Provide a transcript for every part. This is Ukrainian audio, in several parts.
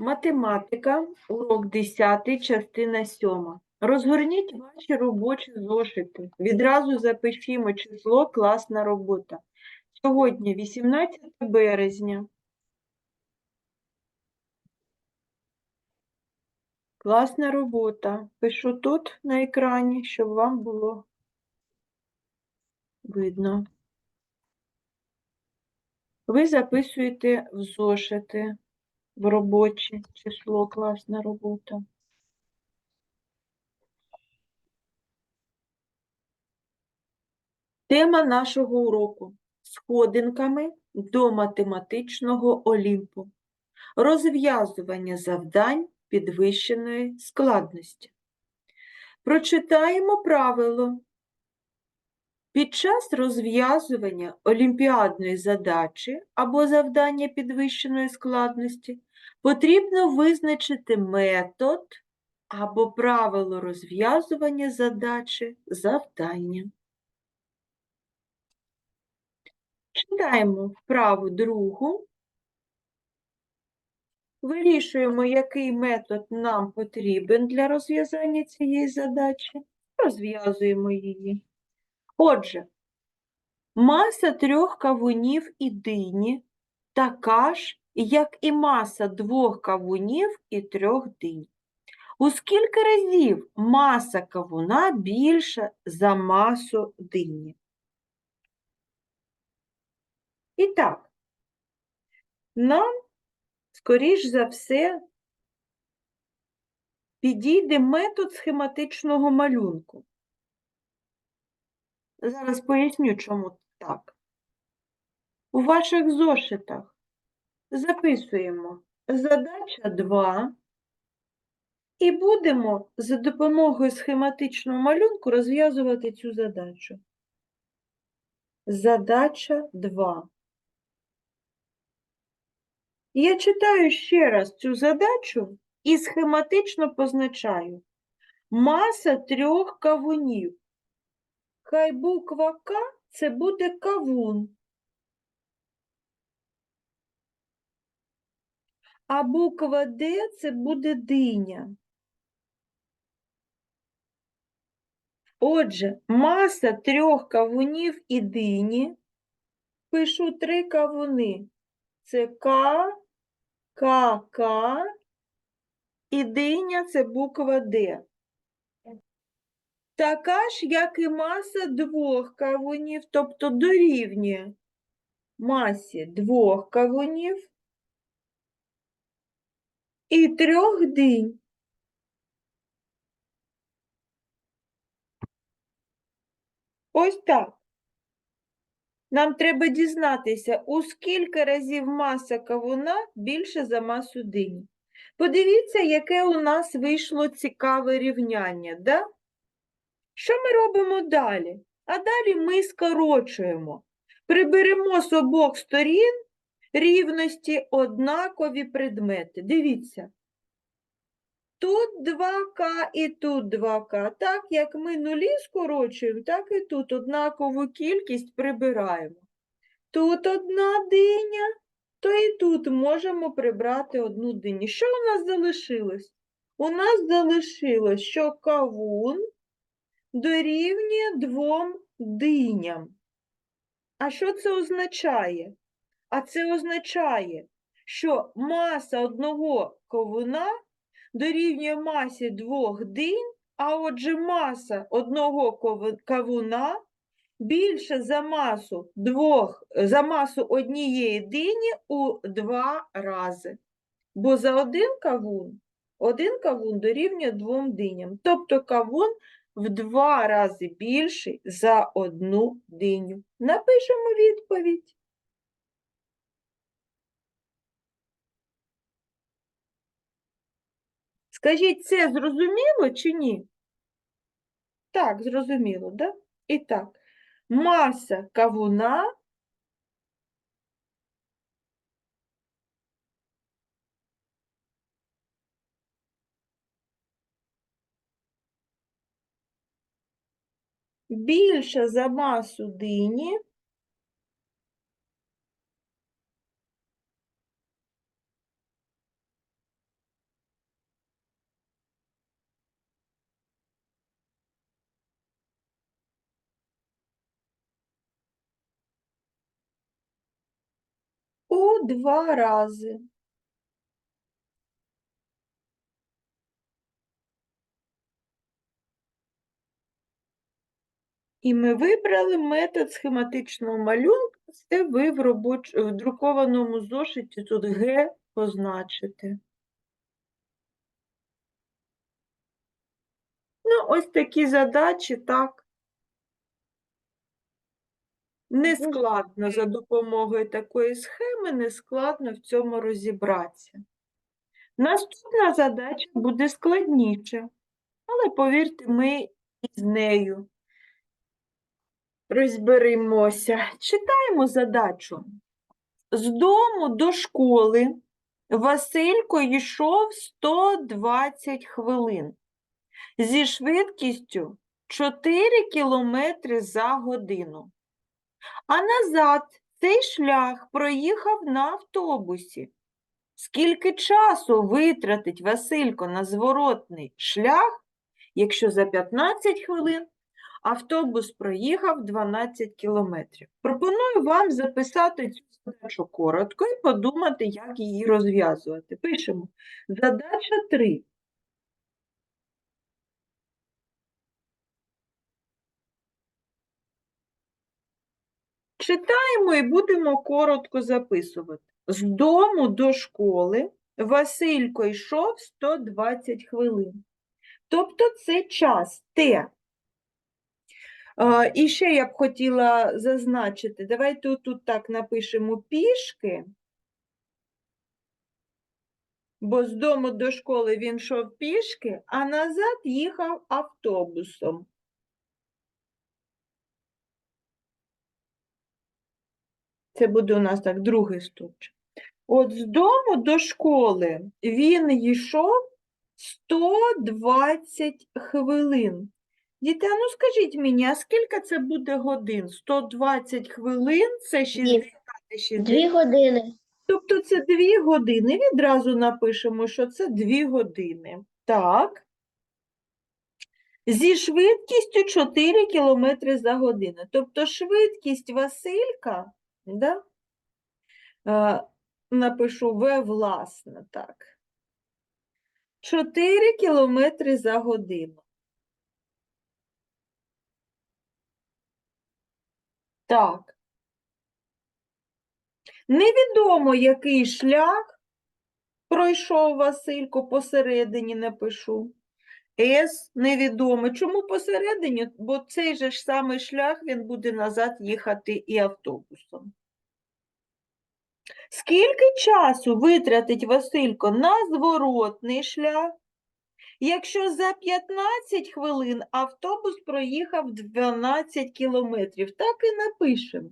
Математика, урок 10, частина 7. Розгорніть ваші робочі зошити. Відразу запишімо число класна робота. Сьогодні 18 березня. Класна робота. Пишу тут на екрані, щоб вам було видно. Ви записуєте в зошити в робоче число класна робота. Тема нашого уроку сходинками до математичного Олімпу. Розв'язування завдань підвищеної складності. Прочитаємо правило. Під час розв'язування олімпіадної задачі або завдання підвищеної складності потрібно визначити метод або правило розв'язування задачі завдання. Читаємо вправу другу. Вирішуємо, який метод нам потрібен для розв'язання цієї задачі. Розв'язуємо її. Отже, маса трьох кавунів і дині така ж, як і маса двох кавунів і трьох динь. У скільки разів маса кавуна більша за масу дині? І так, нам, скоріш за все, підійде метод схематичного малюнку. Зараз поясню, чому так. У ваших зошитах записуємо задача 2 і будемо за допомогою схематичного малюнку розв'язувати цю задачу. Задача 2. Я читаю ще раз цю задачу і схематично позначаю. Маса трьох кавунів. Хай буква К це буде кавун. А буква Д це буде диня. Отже, маса трьох кавунів і дині. Пишу три кавуни. Це К, К, К і диня це буква Д. Така ж, як і маса двох кавунів, тобто дорівнює масі двох кавунів і трьох динь. Ось так. Нам треба дізнатися, у скільки разів маса кавуна більше за масу дині. Подивіться, яке у нас вийшло цікаве рівняння, да? Що ми робимо далі? А далі ми скорочуємо. Приберемо з обох сторін рівності однакові предмети. Дивіться. Тут 2К і тут 2К. Так як ми нулі скорочуємо, так і тут однакову кількість прибираємо. Тут одна диня, то і тут можемо прибрати одну диню. Що у нас залишилось? У нас залишилось, що кавун дорівнює двом диням. А що це означає? А це означає, що маса одного кавуна дорівнює масі двох динь, а отже маса одного кавуна більше за масу, двох, за масу однієї дині у два рази. Бо за один кавун, один кавун дорівнює двом диням. Тобто кавун в два рази більший за одну диню. Напишемо відповідь. Скажіть, це зрозуміло чи ні? Так, зрозуміло, да? І так, маса кавуна більша за масу дині у два рази. І ми вибрали метод схематичного малюнку. Це ви в, робоч... в друкованому зошиті тут Г позначите. Ну, ось такі задачі, так. Не Дуже складно за допомогою такої схеми, не складно в цьому розібратися. Наступна задача буде складніша, але повірте, ми із нею розберемося. Читаємо задачу. З дому до школи Василько йшов 120 хвилин зі швидкістю 4 кілометри за годину. А назад цей шлях проїхав на автобусі. Скільки часу витратить Василько на зворотний шлях, якщо за 15 хвилин автобус проїхав 12 кілометрів? Пропоную вам записати цю задачу коротко і подумати, як її розв'язувати. Пишемо. Задача 3. Читаємо і будемо коротко записувати. З дому до школи Василько йшов 120 хвилин. Тобто це час Т. І ще я б хотіла зазначити, давайте тут так напишемо пішки, бо з дому до школи він йшов пішки, а назад їхав автобусом. Це буде у нас так другий стовпчик. От з дому до школи він йшов 120 хвилин. Діти, а ну скажіть мені, а скільки це буде годин? 120 хвилин це 60 і 60. Дві години. Тобто це 2 години. Відразу напишемо, що це 2 години. Так. Зі швидкістю 4 км за годину. Тобто швидкість Василька, да? напишу В власне, так. 4 км за годину. Так. Невідомо, який шлях пройшов Василько, посередині напишу. С невідомо. Чому посередині? Бо цей же ж самий шлях він буде назад їхати і автобусом. Скільки часу витратить Василько на зворотний шлях, якщо за 15 хвилин автобус проїхав 12 кілометрів? Так і напишемо.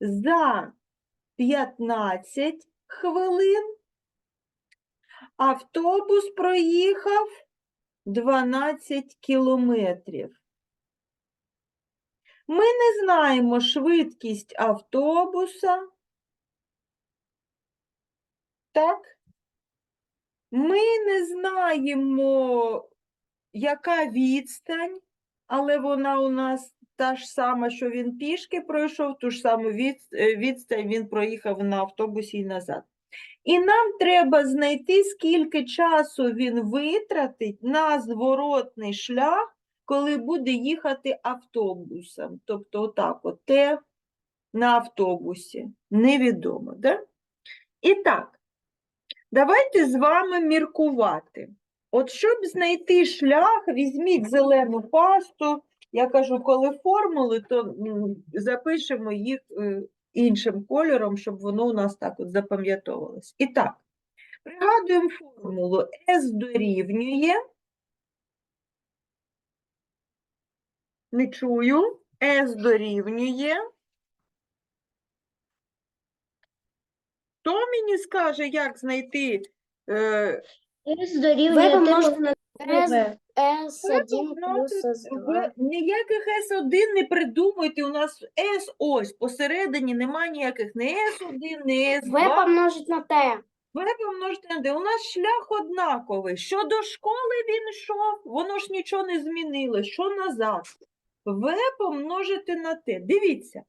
За 15 хвилин автобус проїхав 12 кілометрів. Ми не знаємо швидкість автобуса. Так? Ми не знаємо, яка відстань, але вона у нас та ж сама, що він пішки пройшов, ту ж саму е, відстань він проїхав на автобусі і назад. І нам треба знайти, скільки часу він витратить на зворотний шлях, коли буде їхати автобусом. Тобто, отак, от те на автобусі. Невідомо, да? І так, давайте з вами міркувати. От щоб знайти шлях, візьміть зелену пасту. Я кажу, коли формули, то запишемо їх е, іншим кольором, щоб воно у нас так от запам'ятовувалось. І так, пригадуємо формулу S дорівнює. Не чую. S дорівнює. Хто мені скаже, як знайти е, С дорівнює Ви помножите на С, С1 плюс С2. В ніяких С1 не придумуйте, у нас С ось, посередині немає ніяких не С1, не В С2. помножить на Т. В помножити на D. У нас шлях однаковий. Що до школи він йшов, воно ж нічого не змінило. Що назад? В помножити на Т. Дивіться.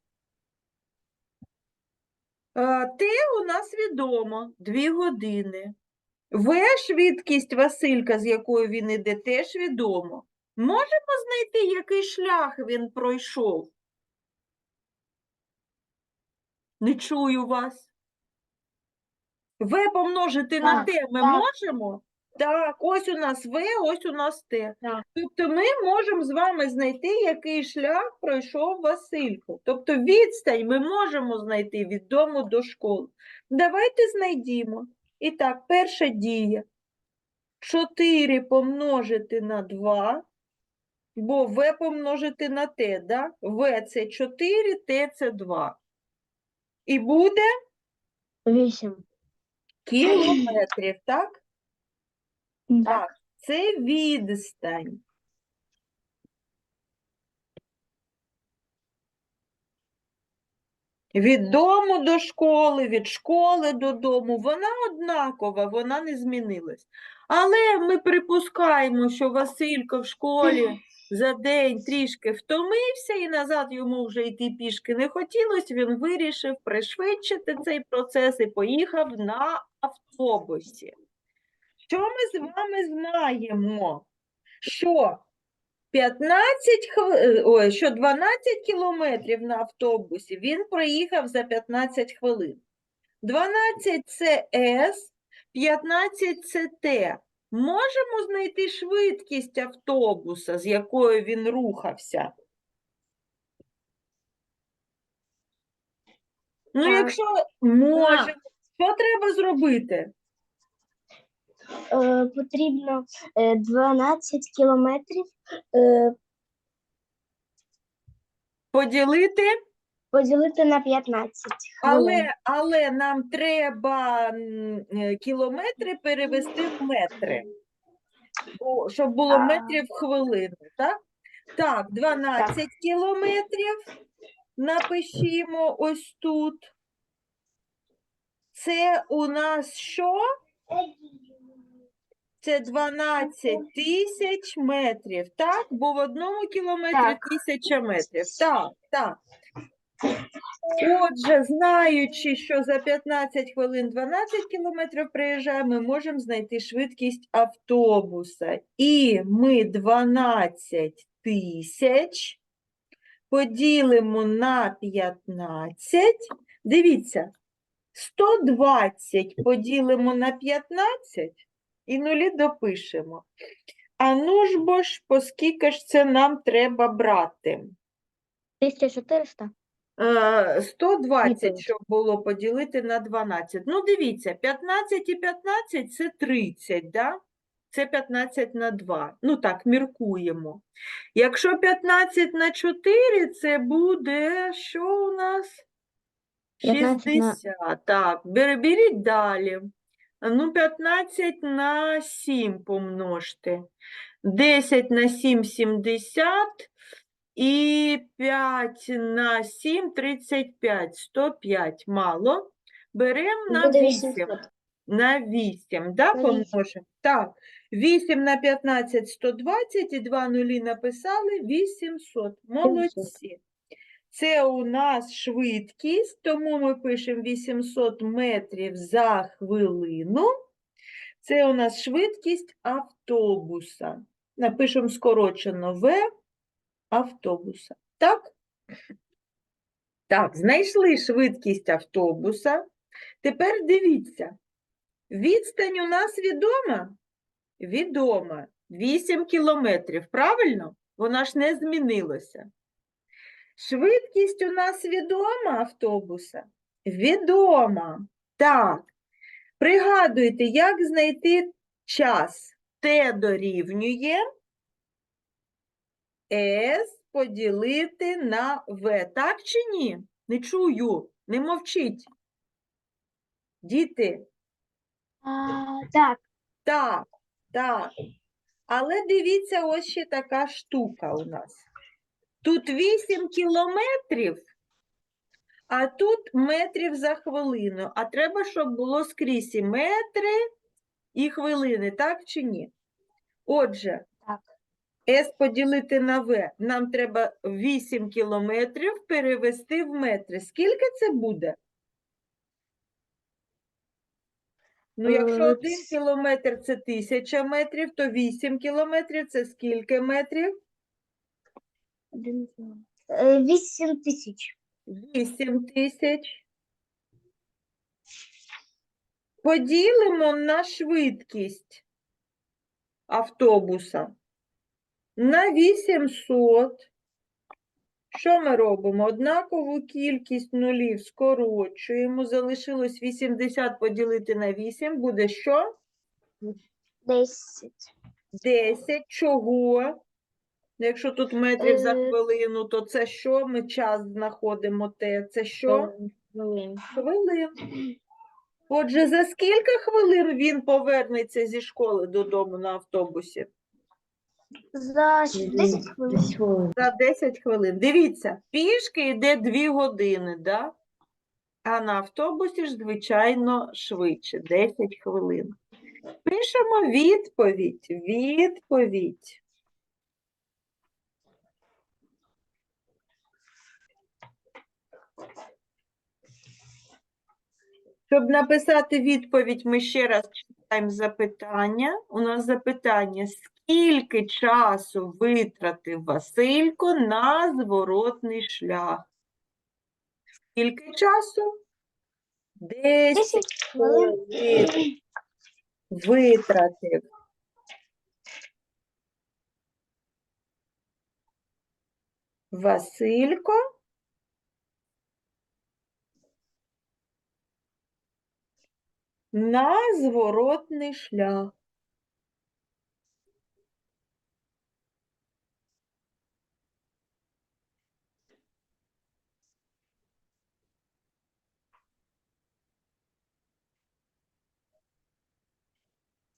Е, Т у нас відомо 2 години. В швидкість Василька, з якою він іде, теж відомо. Можемо знайти, який шлях він пройшов? Не чую вас. В помножити на Так, Т ми так. можемо? Так, ось у нас В, ось у нас Т. Так. Тобто ми можемо з вами знайти, який шлях пройшов Василько. Тобто відстань ми можемо знайти від дому до школи. Давайте знайдімо. І так, перша дія. 4 помножити на 2, бо В помножити на Т, да? В це 4, Т це 2. І буде Вісім. кілометрів, так? Так. Це відстань. Від дому до школи, від школи додому, вона однакова, вона не змінилась. Але ми припускаємо, що Василько в школі за день трішки втомився і назад йому вже йти пішки не хотілося, він вирішив пришвидшити цей процес і поїхав на автобусі. Що ми з вами знаємо? Що 15 хв... е, Ой, що 12 кілометрів на автобусі він проїхав за 15 хвилин. 12 це С, 15 це Т. Можемо знайти швидкість автобуса, з якою він рухався? Ну, якщо можемо, що треба зробити? Е, потрібно е, 12 кілометрів е, Поділити? поділити на 15 хвилин. Але, але нам треба м, е, кілометри перевести в метри, щоб було А. метрів в хвилину, так? Так, 12 кілометрів напишімо ось тут. Це у нас що? Це 12 тисяч метрів, так? Бо в одному кілометрі Так. тисяча метрів. Так, так. Отже, знаючи, що за 15 хвилин 12 кілометрів приїжджає, ми можемо знайти швидкість автобуса. І ми 12 тисяч поділимо на 15. Дивіться, 120 поділимо на 15 і нулі допишемо. А ну ж бо ж, по скільки ж це нам треба брати? 1400? Е, 120, щоб було поділити на 12. Ну, дивіться, 15 і 15 – це 30, да? Це 15 на 2. Ну, так, міркуємо. Якщо 15 на 4, це буде, що у нас? 15 на- 60. Так, беріть далі. Ну, 15 на 7 помножте. 10 на 7 – 70. І 5 на 7 – 35. 105 мало. Беремо на Буде 8. 800. На 8, да, На помножимо? Так, 8 на 15 – 120, і 2 нулі написали – 800. Молодці. Це у нас швидкість, тому ми пишемо 800 метрів за хвилину. Це у нас швидкість автобуса. Напишемо скорочено В автобуса. Так? Так, знайшли швидкість автобуса. Тепер дивіться. Відстань у нас відома? Відома. 8 кілометрів, правильно? Вона ж не змінилася. Швидкість у нас відома автобуса? Відома. Так. Пригадуйте, як знайти час. Т дорівнює С поділити на В. Так чи ні? Не чую, не мовчіть. Діти, А, так, так, так. Але дивіться, ось ще така штука у нас. Тут 8 кілометрів, а тут метрів за хвилину. А треба, щоб було скрізь і метри, і хвилини, так чи ні? Отже, Так. С поділити на В. Нам треба 8 кілометрів перевести в метри. Скільки це буде? Ну, якщо Е, один кілометр це тисяча метрів, то 8 кілометрів це скільки метрів? Е, Вісім тисяч. 8 тисяч. Поділимо на швидкість автобуса на 800. Що ми робимо? Однакову кількість нулів скорочуємо. Залишилось 80 поділити на 8. Буде що? Десять. 10. Чого? Ну, Якщо тут метрів за Е. хвилину, то це що? Ми час знаходимо те. Це що? Хвилин. Хвилин. Отже, за скільки хвилин він повернеться зі школи додому на автобусі? За щ- десять хвилин. За 10 хвилин. Дивіться, пішки йде 2 години, да? а на автобусі ж, звичайно, швидше 10 хвилин. Пишемо відповідь. Відповідь. Щоб написати відповідь, ми ще раз читаємо запитання. У нас запитання: скільки часу витратив Василько на зворотний шлях? Скільки часу? 10 Десять хвилин. хвилин витратив. Василько на зворотний шлях.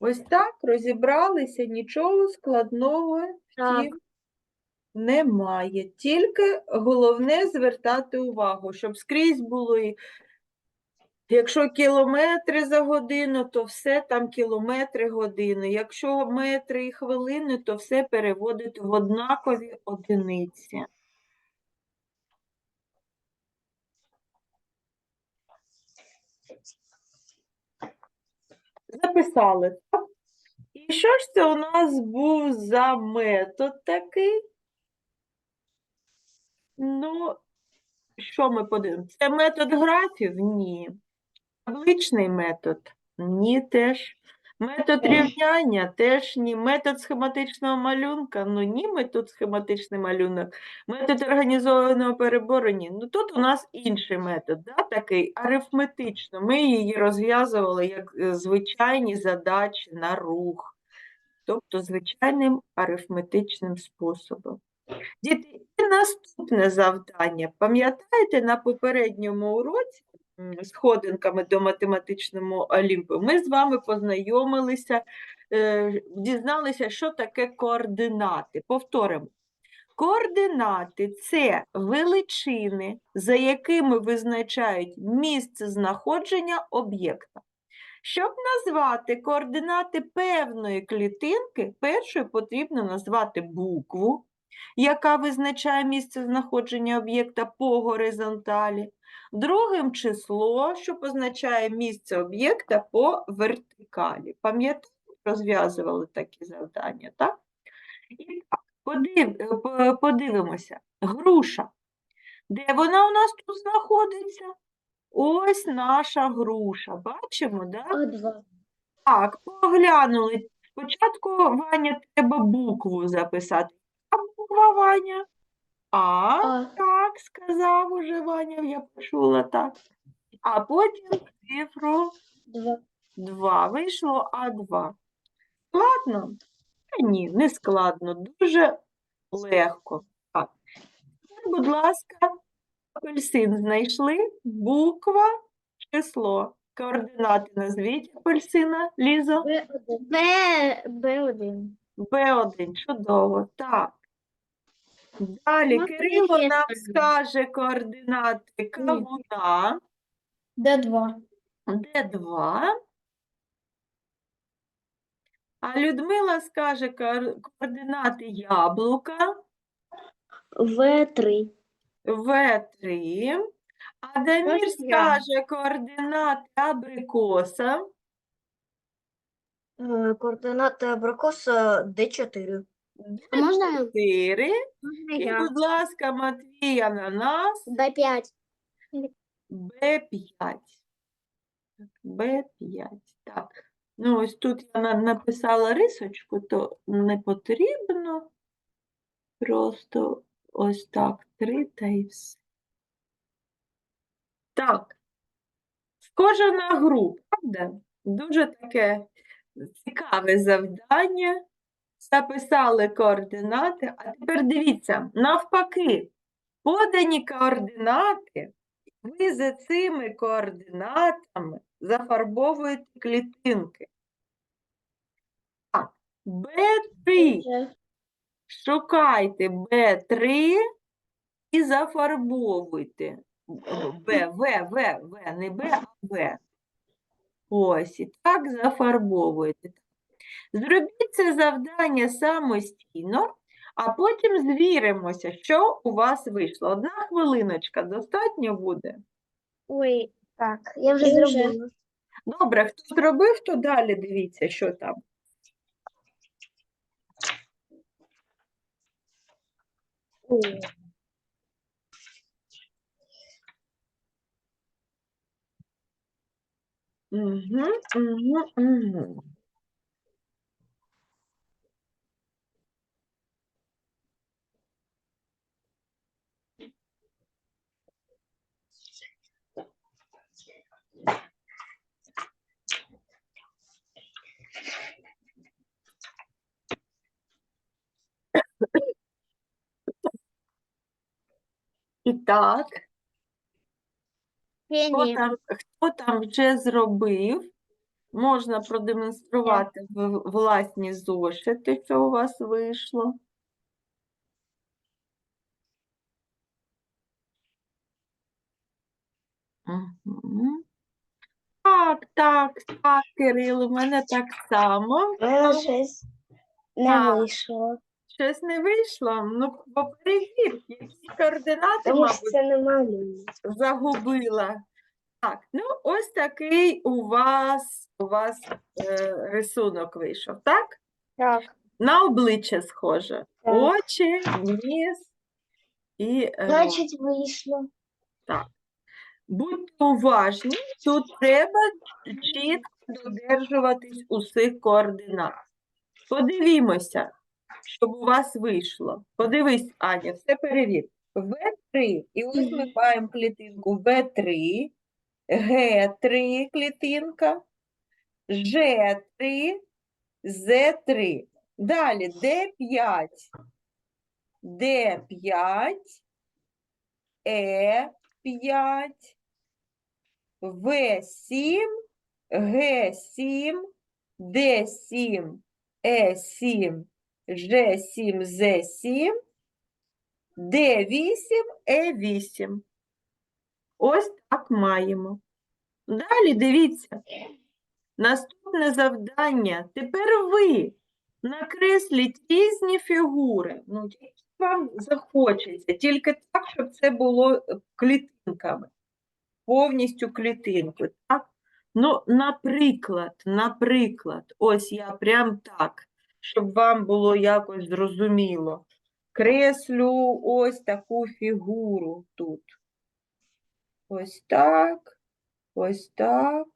Ось так розібралися, нічого складного в Так. тім немає. Тільки головне звертати увагу, щоб скрізь було і Якщо кілометри за годину, то все там кілометри години. Якщо метри і хвилини, то все переводити в однакові одиниці. Записали? І що ж це у нас був за метод такий? Ну, що ми подивимося? Це метод графів? Ні. Табличний метод? Ні, теж. Метод рівняння? Теж ні. Метод схематичного малюнка? Ну ні, метод схематичний малюнок. Метод організованого перебору? Ні. Ну тут у нас інший метод, да, такий арифметично. Ми її розв'язували як е, звичайні задачі на рух, тобто звичайним арифметичним способом. Діти, і наступне завдання. Пам'ятаєте, на попередньому уроці сходинками до математичному Олімпу ми з вами познайомилися, е, дізналися, що таке координати. Повторимо. Координати це величини, за якими визначають місце знаходження об'єкта. Щоб назвати координати певної клітинки, першою потрібно назвати букву, яка визначає місце знаходження об'єкта по горизонталі, другим число, що позначає місце об'єкта по вертикалі. Пам'ятаєте, розв'язували такі завдання, так? І так, подив, подивимося. Груша. Де вона у нас тут знаходиться? Ось наша груша. Бачимо, два. Так, поглянули. Спочатку, Ваня, треба букву записати. А буква Ваня? А, А. так, сказав уже Ваня, я почула так. А потім цифру Два. 2. Вийшло А2. Складно? Та ні, не складно, дуже легко. Так. Тепер, будь ласка, апельсин знайшли. Буква, число. Координати назвіть апельсина, Лізо. Б один. Б, Б1. Б1, чудово, так. Далі Можна Кирило ще нам скажу? скаже координати кавуна, Д2. Д2. А Людмила скаже коор- координати яблука, В3. В3. А Дамір Можна я? скаже координати абрикоса, Е, Координати абрикоса Д4. А можна? 4. І, будь ласка, Матвій, ананас. Б5. Б5. Б5. Так. Ну, ось тут я написала рисочку, то не потрібно. Просто ось так, три та і все. Так. Схоже на гру, правда? Дуже таке цікаве завдання. Записали координати, а тепер дивіться, навпаки, подані координати ви за цими координатами зафарбовуєте клітинки. Так, Б3. Шукайте Б3 і зафарбовуйте. Б, В, В, В, не Б, а В. Ось, і так зафарбовуєте. Зробіть це завдання самостійно, а потім звіримося, що у вас вийшло. Одна хвилиночка достатньо буде. Ой, так, я вже Я вже. зробила. Добре, хто зробив, то далі дивіться, що там. Угу, угу, угу. І так, хто там, хто там вже зробив, можна продемонструвати власні зошити, що у вас вийшло. Мгм. Так, так, так, Кирил, у мене так само. щось не вийшло. Щось не вийшло. Ну, поперевір, які координати, Тому що мабуть, це не малює. загубила. Так, ну ось такий у вас, у вас е, рисунок вийшов, так? Так. На обличчя схоже. Так. Очі, ніс і е, рот. Значить, вийшло. Будьте уважні, тут треба чітко додержуватись усіх координат. Подивімося, щоб у вас вийшло. Подивись, Аня, все перевір. В3, і ось ми маємо клітинку В3, Г3 клітинка, Ж3, З3. Далі Д5, Д5, Е5, В7, Г7, Д7, Е7, Ж7, З7, Д8, Е8. Ось так маємо. Далі дивіться. Наступне завдання. Тепер ви накресліть різні фігури. Ну, які вам захочеться, тільки так, щоб це було е, клітинками, повністю клітинку. Так? Ну, наприклад, наприклад, ось я прям так, щоб вам було якось зрозуміло. Креслю ось таку фігуру тут. Ось так, ось так.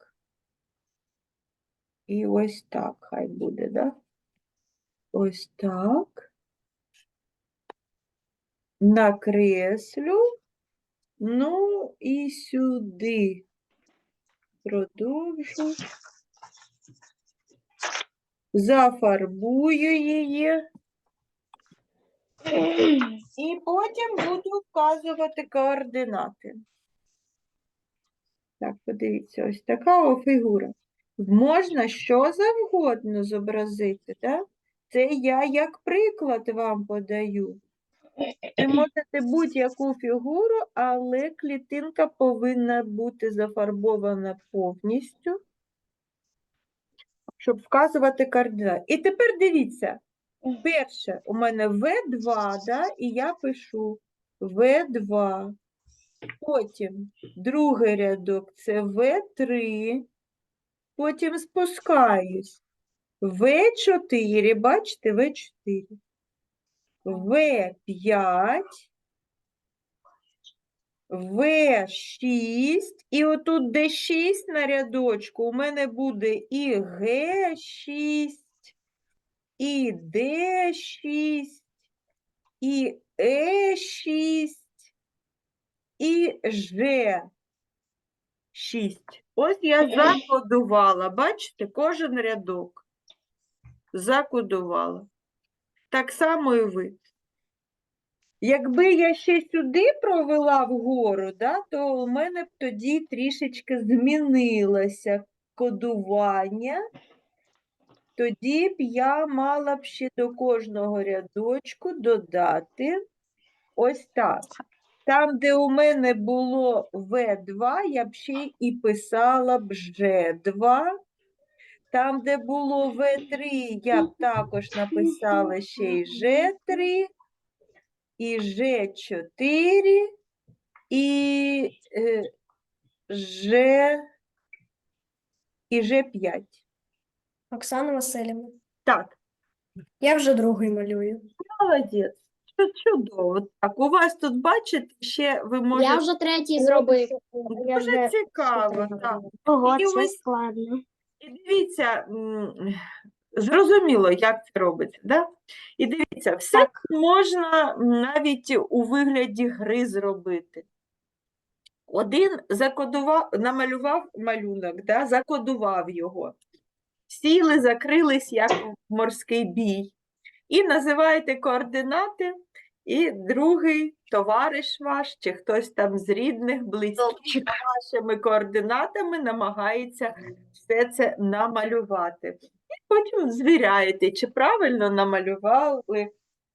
І ось так хай буде, да? Ось так. Накреслю. Ну і сюди. Продовжу. Зафарбую її. І потім буду вказувати координати. Так, подивіться, ось така фігура. Можна що завгодно зобразити, так? Це я як приклад вам подаю. Ви можете будь-яку фігуру, але клітинка повинна бути зафарбована повністю, щоб вказувати координати. І тепер дивіться, перше у мене В2, да, і я пишу В2. Потім другий рядок це В3. Потім спускаюсь. В4, бачите, В4. В5, В6, і отут, де 6 на рядочку, у мене буде і Г6, і Д6, і Е6, і Ж6. Ось я закодувала, бачите, кожен рядок закодувала. Так само і ви. Якби я ще сюди провела вгору, да, то у мене б тоді трішечки змінилося кодування. Тоді б я мала б ще до кожного рядочку додати ось так. Там, де у мене було В2, я б ще і писала б Ж2. Там, де було В3, я б також написала ще й Ж3, і Ж4, і е, Ж, і Ж5. Оксана Васильівна. Так, Я вже другий малюю. молодець. Чудово. Так, у вас тут, бачите, ще ви можете... Я вже третій зробив. Я Дуже вже цікаво, так. Ого, І це ось- складно. І дивіться, зрозуміло, як це робиться, да? І дивіться, все Так. можна навіть у вигляді гри зробити. Один закодував, намалював малюнок, да? закодував його. Сіли, закрились, як морський бій. І називаєте координати, і другий товариш ваш, чи хтось там з рідних, близьких вашими координатами намагається все це намалювати. Потім звіряєте, чи правильно намалювали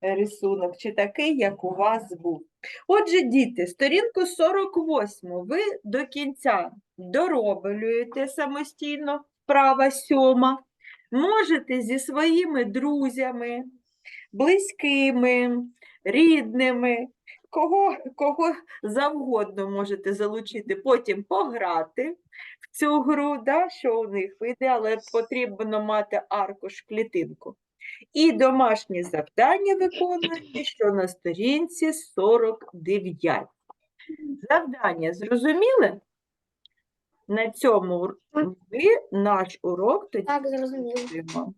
е, рисунок, чи такий, як у вас був. Отже, діти, сторінку 48 ви до кінця дороблюєте самостійно, вправа сьома. Можете зі своїми друзями, близькими, рідними, кого, кого завгодно можете залучити, потім пограти цю гру, да, що у них вийде, але потрібно мати аркуш клітинку. І домашнє завдання виконуєте, що на сторінці 49. Завдання зрозуміли? На цьому ми наш урок тоді Так, зрозуміло.